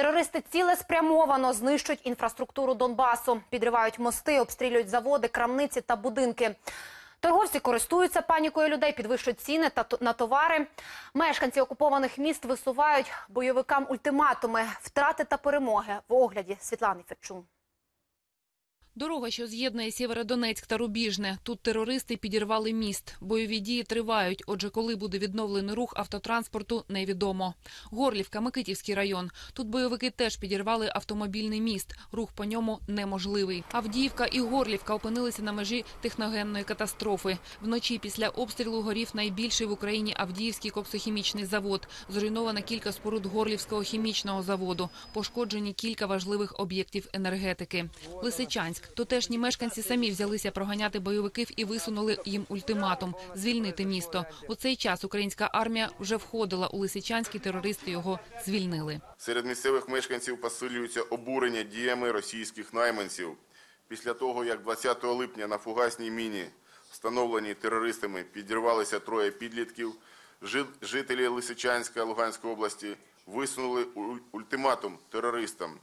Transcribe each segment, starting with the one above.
Терористи цілеспрямовано знищують інфраструктуру Донбасу, підривають мости, обстрілюють заводи, крамниці та будинки. Торговці користуються панікою людей, підвищують ціни та на товари. Мешканці окупованих міст висувають бойовикам ультиматуми, втрати та перемоги в огляді Світлани Ферчун. Дорога, що з'єднує Сєвєродонецьк та Рубіжне. Тут терористи підірвали міст. Бойові дії тривають. Отже, коли буде відновлений рух автотранспорту, невідомо. Горлівка, Микитівський район. Тут бойовики теж підірвали автомобільний міст. Рух по ньому неможливий. Авдіївка і Горлівка опинилися на межі техногенної катастрофи. Вночі після обстрілу горів найбільший в Україні Авдіївський коксохімічний завод. Зруйновано кілька споруд Горлівського хімічного заводу. Пошкоджені кілька важливих об'єктів енергетики. Лисичанськ. Тутешні мешканці самі взялися проганяти бойовиків і висунули їм ультиматум – звільнити місто. У цей час українська армія вже входила у Лисичанськ і терористи його звільнили. Серед місцевих мешканців посилюється обурення діями російських найманців. Після того, як 20 липня на фугасній міні, встановленій терористами, підірвалися троє підлітків, жителі Лисичанська Луганської області висунули ультиматум терористам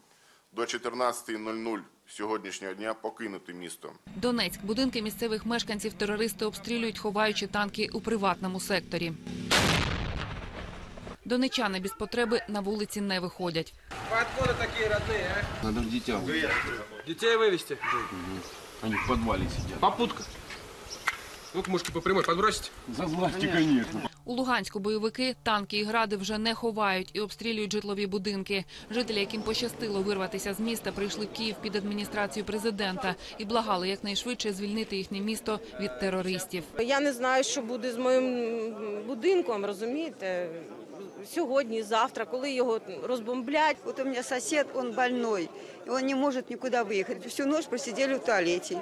до 14.00 сьогоднішнього дня покинути місто. Донецьк. Будинки місцевих мешканців терористи обстрілюють, ховаючи танки у приватному секторі. Донечани без потреби на вулиці не виходять. Вы откуда такие родные, а? Надо ж дитя. вывести. Детей вывести? Они в подвале сидят. Попутка. Ну-ка, мушки по прямой подбросить. Заглазьте, конечно. У Луганську бойовики танки і гради вже не ховають і обстрілюють житлові будинки. Жителі, яким пощастило вирватися з міста, прийшли в Київ під адміністрацію президента і благали якнайшвидше звільнити їхнє місто від терористів. Я не знаю, що буде з моїм будинком, розумієте? Сьогодні, завтра, коли його розбомблять. Вот у меня сосед, он больной, и он не может никуда выехать. Всю ночь просидели в туалете.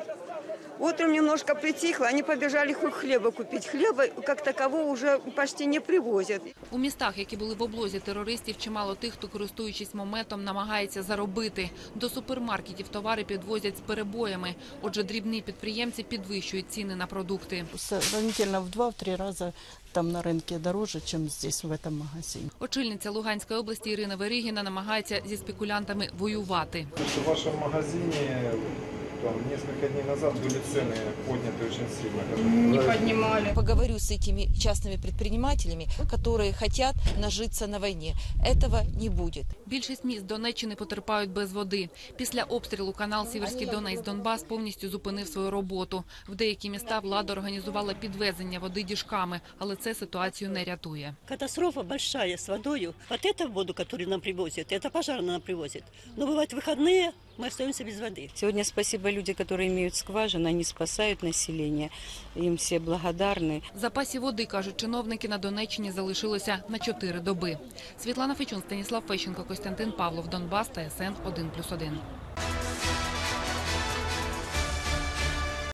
Утром немножко притихло, они побежали хоть хлеба купить. Хлеба как такового уже почти не привозят. У містах, які були в облозі терористів, чимало тих, хто, користуючись моментом, намагається заробити. До супермаркетів товари підвозять з перебоями. Отже, дрібні підприємці підвищують ціни на продукти. сравнительно в два-три раза там на рынке дороже, чем здесь, в этом магазине. Очільниця Луганської області Ірина Верігіна намагається зі спекулянтами воювати. В вашем магазине там, несколько дней назад были цены подняты очень сильно. Поговорю с этими частными предпринимателями, которые хотят нажиться на войне. Этого не будет. Більшість міст Донеччини потерпають без води. Після обстрілу канал Сіверський Донець Донбас повністю зупинив свою роботу. В деякі міста влада організувала підвезення води діжками, але це ситуацію не рятує. Катастрофа большая с водою. Вот эту воду, которую нам привозят, это пожарно нам привозят. Но бывают выходные, мы остаемся без воды. Сегодня спасибо люди, которые имеют скважины, они спасают население. Им все благодарны. Запасів води, кажуть чиновники, на Донеччині залишилося на чотири доби. Світлана Фечун, Станіслав Фещенко, Костянтин Павлов, Донбас, ТСН 1+,1.